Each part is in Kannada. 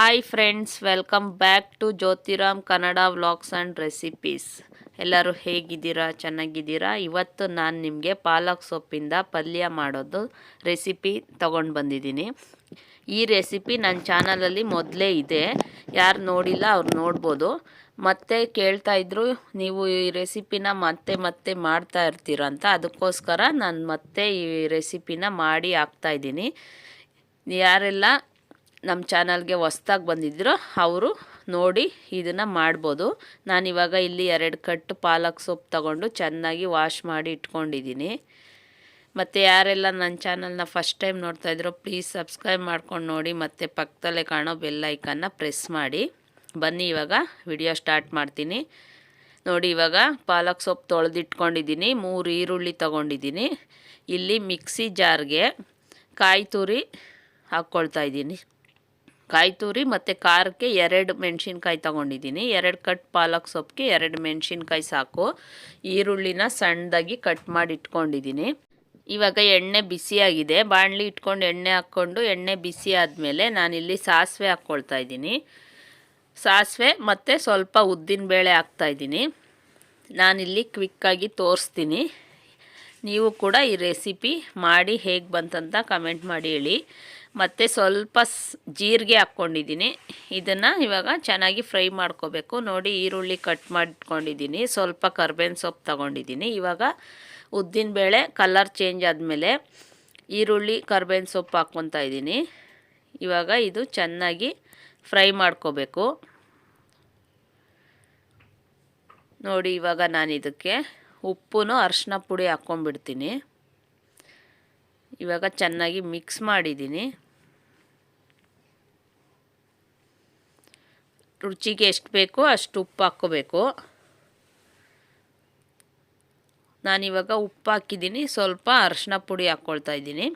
Hi friends welcome back to Jyothiram Kannada vlogs and recipes ಎಲ್ಲರೂ ಹೇಗಿದ್ದೀರಾ? ಚೆನ್ನಾಗಿದ್ದೀರಾ? ಇವತ್ತು ನಾನು ನಿಮಗೆ ಪಾಲಕ್ ಸೊಪ್ಪಿಂದ ಪಲ್ಯ ಮಾಡೋದು ರೆಸಿಪಿ ತೊಗೊಂಡು ಬಂದಿದ್ದೀನಿ. ಈ ರೆಸಿಪಿ ನನ್ನ ಚಾನಲಲ್ಲಿ ಮೊದಲೇ ಇದೆ. ಯಾರು ನೋಡಿಲ್ಲ ಅವ್ರು ನೋಡ್ಬೋದು. ಮತ್ತೆ ಕೇಳ್ತಾ ಇದ್ರು, ನೀವು ಈ ರೆಸಿಪಿನ ಮತ್ತೆ ಮತ್ತೆ ಮಾಡ್ತಾ ಇರ್ತೀರ ಅಂತ. ಅದಕ್ಕೋಸ್ಕರ ನಾನು ಮತ್ತೆ ಈ ರೆಸಿಪಿನ ಮಾಡಿ ಹಾಕ್ತಾಯಿದ್ದೀನಿ ಯಾರೆಲ್ಲ ನಮ್ಮ ಚಾನಲ್ಗೆ ಹೊಸ್ದಾಗಿ ಬಂದಿದ್ರೋ ಅವರು ನೋಡಿ ಇದನ್ನು ಮಾಡ್ಬೋದು. ನಾನಿವಾಗ ಇಲ್ಲಿ ಎರಡು ಕಟ್ಟು ಪಾಲಕ್ ಸೊಪ್ಪು ತಗೊಂಡು ಚೆನ್ನಾಗಿ ವಾಶ್ ಮಾಡಿ ಇಟ್ಕೊಂಡಿದ್ದೀನಿ. ಮತ್ತು ಯಾರೆಲ್ಲ ನನ್ನ ಚಾನಲ್ನ ಫಸ್ಟ್ ಟೈಮ್ ನೋಡ್ತಾ ಇದ್ರೋ ಪ್ಲೀಸ್ ಸಬ್ಸ್ಕ್ರೈಬ್ ಮಾಡ್ಕೊಂಡು ನೋಡಿ, ಮತ್ತು ಪಕ್ಕದಲ್ಲೇ ಕಾಣೋ ಬೆಲ್ ಐಕನ್ನ ಪ್ರೆಸ್ ಮಾಡಿ. ಬನ್ನಿ, ಇವಾಗ ವಿಡಿಯೋ ಸ್ಟಾರ್ಟ್ ಮಾಡ್ತೀನಿ. ನೋಡಿ, ಇವಾಗ ಪಾಲಕ್ ಸೊಪ್ಪು ತೊಳೆದಿಟ್ಕೊಂಡಿದ್ದೀನಿ, ಮೂರು ಈರುಳ್ಳಿ ತೊಗೊಂಡಿದ್ದೀನಿ. ಇಲ್ಲಿ ಮಿಕ್ಸಿ ಜಾರ್ಗೆ ಕಾಯಿ ತುರಿ ಹಾಕ್ಕೊಳ್ತಾ ಇದ್ದೀನಿ. ಕಾಯಿ ತುರಿ ಮತ್ತು ಖಾರಕ್ಕೆ ಎರಡು ಮೆಣಸಿನ್ಕಾಯಿ ತೊಗೊಂಡಿದ್ದೀನಿ. ಎರಡು ಕಟ್ ಪಾಲಕ್ ಸೊಪ್ಪಿಗೆ ಎರಡು ಮೆಣಸಿನ್ಕಾಯಿ ಸಾಕು. ಈರುಳ್ಳಿನ ಸಣ್ಣದಾಗಿ ಕಟ್ ಮಾಡಿ ಇಟ್ಕೊಂಡಿದ್ದೀನಿ. ಇವಾಗ ಎಣ್ಣೆ ಬಿಸಿಯಾಗಿದೆ. ಬಾಣಲಿ ಇಟ್ಕೊಂಡು ಎಣ್ಣೆ ಹಾಕ್ಕೊಂಡು ಎಣ್ಣೆ ಬಿಸಿ ಆದಮೇಲೆ ನಾನಿಲ್ಲಿ ಸಾಸಿವೆ ಹಾಕ್ಕೊಳ್ತಾ ಇದ್ದೀನಿ. ಸಾಸಿವೆ ಮತ್ತು ಸ್ವಲ್ಪ ಉದ್ದಿನಬೇಳೆ ಹಾಕ್ತಾಯಿದ್ದೀನಿ ನಾನಿಲ್ಲಿ ಕ್ವಿಕ್ಕಾಗಿ ತೋರಿಸ್ತೀನಿ. ನೀವು ಕೂಡ ಈ ರೆಸಿಪಿ ಮಾಡಿ ಹೇಗೆ ಬಂತಂತ ಕಮೆಂಟ್ ಮಾಡಿ ಹೇಳಿ. ಮತ್ತು ಸ್ವಲ್ಪ ಜೀರಿಗೆ ಹಾಕ್ಕೊಂಡಿದ್ದೀನಿ. ಇದನ್ನು ಇವಾಗ ಚೆನ್ನಾಗಿ ಫ್ರೈ ಮಾಡ್ಕೋಬೇಕು. ನೋಡಿ ಈರುಳ್ಳಿ ಕಟ್ ಮಾಡ್ಕೊಂಡಿದ್ದೀನಿ. ಸ್ವಲ್ಪ ಕರ್ಬೇವಿನ ಸೊಪ್ಪು ತಗೊಂಡಿದ್ದೀನಿ. ಇವಾಗ ಉದ್ದಿನ ಬೇಳೆ ಕಲರ್ ಚೇಂಜ್ ಆದಮೇಲೆ ಈರುಳ್ಳಿ, ಕರ್ಬೇವಿನ ಸೊಪ್ಪು ಹಾಕ್ಕೊತಾ ಇದ್ದೀನಿ. ಇವಾಗ ಇದು ಚೆನ್ನಾಗಿ ಫ್ರೈ ಮಾಡ್ಕೋಬೇಕು. ನೋಡಿ ಇವಾಗ ನಾನು ಇದಕ್ಕೆ ಉಪ್ಪು ಅರಶಿನ ಪುಡಿ ಹಾಕ್ಕೊಂಡ್ಬಿಡ್ತೀನಿ. ಇವಾಗ ಚೆನ್ನಾಗಿ ಮಿಕ್ಸ್ ಮಾಡಿದ್ದೀನಿ. ರುಚಿಗೆ ಎಷ್ಟು ಬೇಕೋ ಅಷ್ಟು ಉಪ್ಪು ಹಾಕ್ಕೋಬೇಕು. ನಾನಿವಾಗ ಉಪ್ಪು ಹಾಕಿದ್ದೀನಿ, ಸ್ವಲ್ಪ ಅರಶಿನ ಪುಡಿ ಹಾಕ್ಕೊಳ್ತಾ ಇದ್ದೀನಿ.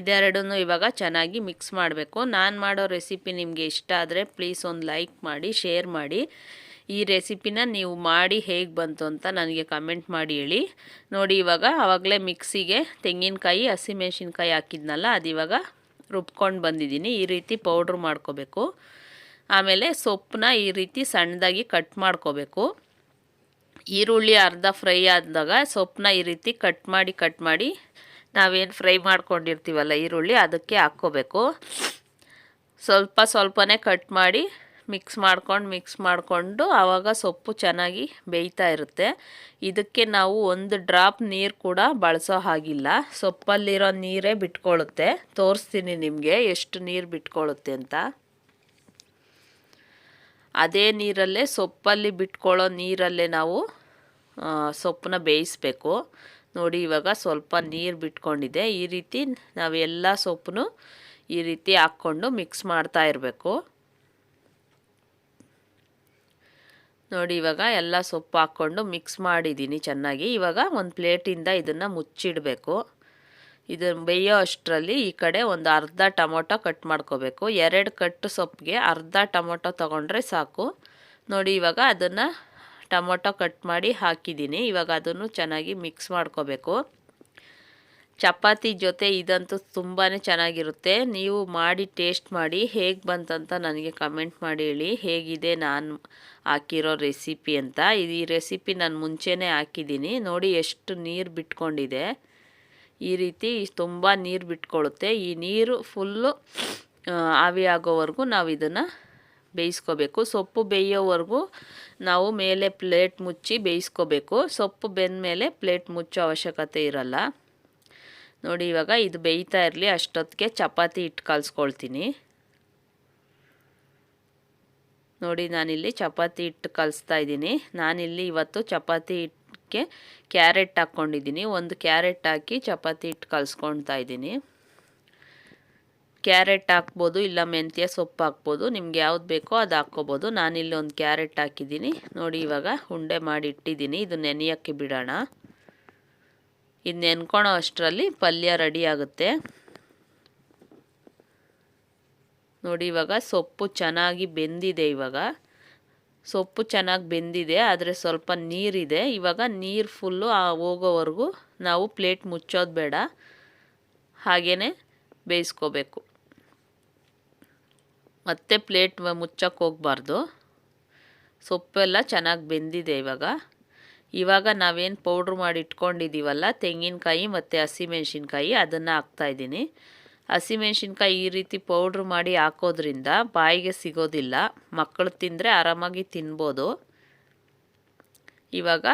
ಇದೆರಡನ್ನೂ ಇವಾಗ ಚೆನ್ನಾಗಿ ಮಿಕ್ಸ್ ಮಾಡಬೇಕು. ನಾನು ಮಾಡೋ ರೆಸಿಪಿ ನಿಮಗೆ ಇಷ್ಟ ಆದರೆ ಪ್ಲೀಸ್ ಒಂದು ಲೈಕ್ ಮಾಡಿ, ಶೇರ್ ಮಾಡಿ. ಈ ರೆಸಿಪಿನ ನೀವು ಮಾಡಿ ಹೇಗೆ ಬಂತು ಅಂತ ನನಗೆ ಕಮೆಂಟ್ ಮಾಡಿ ಹೇಳಿ. ನೋಡಿ ಇವಾಗ ಆವಾಗಲೇ ಮಿಕ್ಸಿಗೆ ತೆಂಗಿನಕಾಯಿ ಹಸಿಮೆಣ್ಸಿನ್ಕಾಯಿ ಹಾಕಿದ್ನಲ್ಲ ಅದಿವಾಗ ರುಬ್ಕೊಂಡು ಬಂದಿದ್ದೀನಿ. ಈ ರೀತಿ ಪೌಡ್ರ್ ಮಾಡ್ಕೋಬೇಕು. ಆಮೇಲೆ ಸೊಪ್ಪನ್ನ ಈ ರೀತಿ ಸಣ್ಣದಾಗಿ ಕಟ್ ಮಾಡ್ಕೋಬೇಕು. ಈರುಳ್ಳಿ ಅರ್ಧ ಫ್ರೈ ಆದಾಗ ಸೊಪ್ಪನ್ನ ಈ ರೀತಿ ಕಟ್ ಮಾಡಿ ಕಟ್ ಮಾಡಿ ನಾವೇನು ಫ್ರೈ ಮಾಡ್ಕೊಂಡಿರ್ತೀವಲ್ಲ ಈರುಳ್ಳಿ ಅದಕ್ಕೆ ಹಾಕ್ಕೋಬೇಕು. ಸ್ವಲ್ಪ ಸ್ವಲ್ಪನೇ ಕಟ್ ಮಾಡಿ ಮಿಕ್ಸ್ ಮಾಡ್ಕೊಂಡು, ಮಿಕ್ಸ್ ಮಾಡಿಕೊಂಡು ಆವಾಗ ಸೊಪ್ಪು ಚೆನ್ನಾಗಿ ಬೇಯ್ತಾ ಇರುತ್ತೆ. ಇದಕ್ಕೆ ನಾವು ಒಂದು ಡ್ರಾಪ್ ನೀರು ಕೂಡ ಬಳಸೋ ಹಾಗಿಲ್ಲ. ಸೊಪ್ಪಲ್ಲಿರೋ ನೀರೇ ಬಿಟ್ಕೊಳ್ಳುತ್ತೆ ತೋರಿಸ್ತೀನಿ ನಿಮಗೆ ಎಷ್ಟು ನೀರು ಬಿಟ್ಕೊಳ್ಳುತ್ತೆ ಅಂತ. ಅದೇ ನೀರಲ್ಲೇ ಸೊಪ್ಪಲ್ಲಿ ಬಿಟ್ಕೊಳ್ಳೋ ನೀರಲ್ಲೇ ನಾವು ಸೊಪ್ಪನ್ನ ಬೇಯಿಸ್ಬೇಕು. ನೋಡಿ ಇವಾಗ ಸ್ವಲ್ಪ ನೀರು ಬಿಟ್ಕೊಂಡಿದೆ. ಈ ರೀತಿ ನಾವು ಎಲ್ಲ ಸೊಪ್ಪನ್ನು ಈ ರೀತಿ ಹಾಕ್ಕೊಂಡು ಮಿಕ್ಸ್ ಮಾಡ್ತಾ ಇರಬೇಕು. ನೋಡಿ, ಇವಾಗ ಎಲ್ಲ ಸೊಪ್ಪು ಹಾಕ್ಕೊಂಡು ಮಿಕ್ಸ್ ಮಾಡಿದ್ದೀನಿ ಚೆನ್ನಾಗಿ. ಇವಾಗ ಒಂದು ಪ್ಲೇಟಿಂದ ಇದನ್ನು ಮುಚ್ಚಿಡಬೇಕು. ಇದು ಬೇಯೋ ಅಷ್ಟರಲ್ಲಿ ಈ ಕಡೆ ಒಂದು ಅರ್ಧ ಟೊಮೊಟೊ ಕಟ್ ಮಾಡ್ಕೋಬೇಕು. ಎರಡು ಕಟ್ಟು ಸೊಪ್ಪಿಗೆ ಅರ್ಧ ಟೊಮೊಟೊ ತೊಗೊಂಡ್ರೆ ಸಾಕು. ನೋಡಿ, ಇವಾಗ ಅದನ್ನು ಟೊಮೊಟೊ ಕಟ್ ಮಾಡಿ ಹಾಕಿದ್ದೀನಿ. ಇವಾಗ ಅದನ್ನು ಚೆನ್ನಾಗಿ ಮಿಕ್ಸ್ ಮಾಡ್ಕೋಬೇಕು. ಚಪಾತಿ ಜೊತೆ ಇದಂತೂ ತುಂಬಾ ಚೆನ್ನಾಗಿರುತ್ತೆ. ನೀವು ಮಾಡಿ ಟೇಸ್ಟ್ ಮಾಡಿ ಹೇಗೆ ಬಂತಂತ ನನಗೆ ಕಮೆಂಟ್ ಮಾಡಿ ಹೇಳಿ. ಹೇಗಿದೆ ನಾನು ಹಾಕಿರೋ ರೆಸಿಪಿ ಅಂತ. ಈ ರೆಸಿಪಿ ನಾನು ಮುಂಚೆನೇ ಹಾಕಿದ್ದೀನಿ. ನೋಡಿ ಎಷ್ಟು ನೀರು ಬಿಟ್ಕೊಂಡಿದೆ. ಈ ರೀತಿ ತುಂಬ ನೀರು ಬಿಟ್ಕೊಳ್ಳುತ್ತೆ. ಈ ನೀರು ಫುಲ್ಲು ಆವಿ ಆಗೋವರೆಗೂ ನಾವು ಇದನ್ನು ಬೇಯಿಸ್ಕೋಬೇಕು. ಸೊಪ್ಪು ಬೇಯೋವರೆಗೂ ನಾವು ಮೇಲೆ ಪ್ಲೇಟ್ ಮುಚ್ಚಿ ಬೇಯಿಸ್ಕೋಬೇಕು. ಸೊಪ್ಪು ಬೆಂದ ಮೇಲೆ ಪ್ಲೇಟ್ ಮುಚ್ಚೋ ಅವಶ್ಯಕತೆ ಇರಲ್ಲ. ನೋಡಿ, ಇವಾಗ ಇದು ಬೇಯ್ತಾ ಇರಲಿ, ಅಷ್ಟೊತ್ತಿಗೆ ಚಪಾತಿ ಇಟ್ಟು ಕಲಿಸ್ಕೊಳ್ತೀನಿ. ನೋಡಿ, ನಾನಿಲ್ಲಿ ಚಪಾತಿ ಇಟ್ಟು ಕಲಿಸ್ತಾ ಇದ್ದೀನಿ. ನಾನಿಲ್ಲಿ ಇವತ್ತು ಚಪಾತಿ ಹಿಟ್ಟಿಗೆ ಕ್ಯಾರೆಟ್ ಹಾಕ್ಕೊಂಡಿದ್ದೀನಿ. ಒಂದು ಕ್ಯಾರೆಟ್ ಹಾಕಿ ಚಪಾತಿ ಹಿಟ್ಟು ಕಲಿಸ್ಕೊಳ್ತಾ ಇದ್ದೀನಿ. ಕ್ಯಾರೆಟ್ ಹಾಕ್ಬೋದು, ಇಲ್ಲ ಮೆಂತ್ಯ ಸೊಪ್ಪು ಹಾಕ್ಬೋದು, ನಿಮ್ಗೆ ಯಾವ್ದು ಬೇಕೋ ಅದು ಹಾಕ್ಕೋಬೋದು. ನಾನಿಲ್ಲಿ ಒಂದು ಕ್ಯಾರೆಟ್ ಹಾಕಿದ್ದೀನಿ. ನೋಡಿ, ಇವಾಗ ಉಂಡೆ ಮಾಡಿ ಇಟ್ಟಿದ್ದೀನಿ. ಇದು ನೆನೆಯೋಕ್ಕೆ ಬಿಡೋಣ. ಇದು ನೆನ್ಕೊಳೋ ಅಷ್ಟರಲ್ಲಿ ಪಲ್ಯ ರೆಡಿ ಆಗುತ್ತೆ. ನೋಡಿ ಇವಾಗ ಸೊಪ್ಪು ಚೆನ್ನಾಗಿ ಬೆಂದಿದೆ ಇವಾಗ. ಸೊಪ್ಪು ಚೆನ್ನಾಗಿ ಬೆಂದಿದೆ, ಆದರೆ ಸ್ವಲ್ಪ ನೀರಿದೆ. ಇವಾಗ ನೀರು ಫುಲ್ಲು ಹೋಗೋವರೆಗೂ ನಾವು ಪ್ಲೇಟ್ ಮುಚ್ಚೋದು ಬೇಡ. ಹಾಗೇ ಬೇಯಿಸ್ಕೋಬೇಕು. ಮತ್ತೆ ಪ್ಲೇಟ್ ಮುಚ್ಚಕ್ಕೆ ಹೋಗಬಾರ್ದು. ಸೊಪ್ಪೆಲ್ಲ ಚೆನ್ನಾಗಿ ಬೆಂದಿದೆ ಇವಾಗ. ಇವಾಗ ನಾವೇನು ಪೌಡ್ರ್ ಮಾಡಿ ಇಟ್ಕೊಂಡಿದ್ದೀವಲ್ಲ ತೆಂಗಿನಕಾಯಿ ಮತ್ತು ಹಸಿಮೆಣ್ಸಿನ್ಕಾಯಿ ಅದನ್ನು ಹಾಕ್ತಾಯಿದ್ದೀನಿ ಹಸಿಮೆಣ್ಸಿನ್ಕಾಯಿ ಈ ರೀತಿ ಪೌಡ್ರ್ ಮಾಡಿ ಹಾಕೋದ್ರಿಂದ ಬಾಯಿಗೆ ಸಿಗೋದಿಲ್ಲ ಮಕ್ಕಳು ತಿಂದರೆ ಆರಾಮಾಗಿ ತಿನ್ಬೋದು. ಇವಾಗ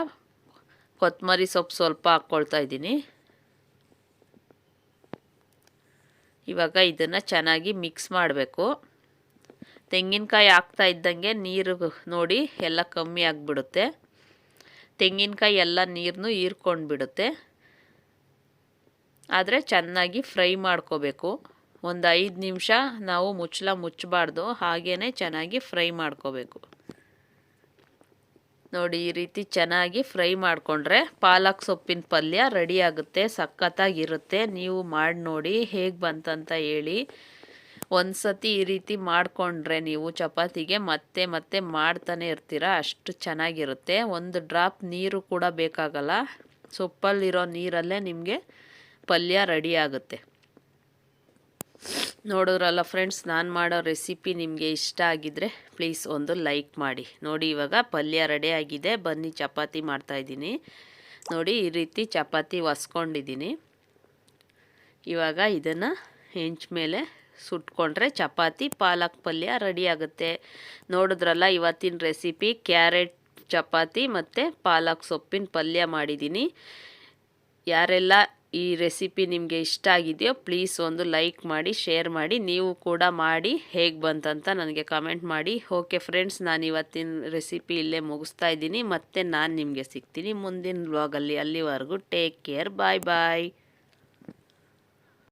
ಕೊತ್ತಂಬರಿ ಸೊಪ್ಪು ಸ್ವಲ್ಪ ಹಾಕ್ಕೊಳ್ತಾ ಇದ್ದೀನಿ. ಇವಾಗ ಇದನ್ನು ಚೆನ್ನಾಗಿ ಮಿಕ್ಸ್ ಮಾಡಬೇಕು. ತೆಂಗಿನಕಾಯಿ ಹಾಕ್ತಾ ಇದ್ದಂಗೆ ನೀರು ನೋಡಿ ಎಲ್ಲ ಕಮ್ಮಿ ಆಗಿಬಿಡುತ್ತೆ. ತೆಂಗಿನಕಾಯಿ ಎಲ್ಲ ನೀರನ್ನು ಹೀರ್ಕೊಂಡು ಬಿಡುತ್ತೆ ಆದರೆ ಚೆನ್ನಾಗಿ ಫ್ರೈ ಮಾಡ್ಕೋಬೇಕು. ಒಂದು ಐದು ನಿಮಿಷ ನಾವು ಮುಚ್ಚಲ ಮುಚ್ಚಬಾರ್ದು ಹಾಗೇ ಚೆನ್ನಾಗಿ ಫ್ರೈ ಮಾಡ್ಕೋಬೇಕು. ನೋಡಿ, ಈ ರೀತಿ ಚೆನ್ನಾಗಿ ಫ್ರೈ ಮಾಡಿಕೊಂಡ್ರೆ ಪಾಲಕ್ ಸೊಪ್ಪಿನ ಪಲ್ಯ ರೆಡಿ ಆಗುತ್ತೆ, ಸಖತ್ತಾಗಿರುತ್ತೆ. ನೀವು ಮಾಡಿ ನೋಡಿ ಹೇಗೆ ಬಂತಂತ ಹೇಳಿ. ಒಂದು ಸತಿ ಈ ರೀತಿ ಮಾಡಿಕೊಂಡ್ರೆ ನೀವು ಚಪಾತಿಗೆ ಮತ್ತೆ ಮತ್ತೆ ಮಾಡ್ತಾನೆ ಇರ್ತೀರ, ಅಷ್ಟು ಚೆನ್ನಾಗಿರುತ್ತೆ. ಒಂದು ಡ್ರಾಪ್ ನೀರು ಕೂಡ ಬೇಕಾಗಲ್ಲ. ಸೊಪ್ಪಲ್ಲಿರೋ ನೀರಲ್ಲೇ ನಿಮಗೆ ಪಲ್ಯ ರೆಡಿ ಆಗುತ್ತೆ. ನೋಡಿದ್ರಲ್ಲ ಫ್ರೆಂಡ್ಸ್, ನಾನು ಮಾಡೋ ರೆಸಿಪಿ ನಿಮಗೆ ಇಷ್ಟ ಆಗಿದ್ದರೆ ಪ್ಲೀಸ್ ಒಂದು ಲೈಕ್ ಮಾಡಿ. ನೋಡಿ, ಇವಾಗ ಪಲ್ಯ ರೆಡಿ ಆಗಿದೆ. ಬನ್ನಿ, ಚಪಾತಿ ಮಾಡ್ತಾಯಿದ್ದೀನಿ ನೋಡಿ, ಈ ರೀತಿ ಚಪಾತಿ ಒಸ್ಕೊಂಡಿದ್ದೀನಿ. ಇವಾಗ ಇದನ್ನು ಹೆಂಚ್ ಮೇಲೆ ಸುಟ್ಕೊಂಡ್ರೆ ಚಪಾತಿ, ಪಾಲಕ್ ಪಲ್ಯ ರೆಡಿ ಆಗುತ್ತೆ. ನೋಡಿದ್ರಲ್ಲ ಇವತ್ತಿನ ರೆಸಿಪಿ ಕ್ಯಾರೆಟ್ ಚಪಾತಿ ಮತ್ತು ಪಾಲಕ್ ಸೊಪ್ಪಿನ ಪಲ್ಯ ಮಾಡಿದ್ದೀನಿ ಯಾರೆಲ್ಲ ಈ ರೆಸಿಪಿ ನಿಮಗೆ ಇಷ್ಟ ಆಗಿದೆಯೋ ಪ್ಲೀಸ್ ಒಂದು ಲೈಕ್ ಮಾಡಿ ಶೇರ್ ಮಾಡಿ, ನೀವು ಕೂಡ ಮಾಡಿ, ಹೇಗೆ ಬಂತಂತ ನನಗೆ ಕಮೆಂಟ್ ಮಾಡಿ. ಓಕೆ ಫ್ರೆಂಡ್ಸ್ ನಾನು ಇವತ್ತಿನ ರೆಸಿಪಿ ಇಲ್ಲೇ ಮುಗಿಸ್ತಾ ಇದ್ದೀನಿ. ಮತ್ತು ನಾನು ನಿಮಗೆ ಸಿಗ್ತೀನಿ ಮುಂದಿನ ವ್ಲಾಗಲ್ಲಿ ಅಲ್ಲಿವರೆಗೂ ಟೇಕ್ ಕೇರ್ ಬಾಯ್ ಬಾಯ್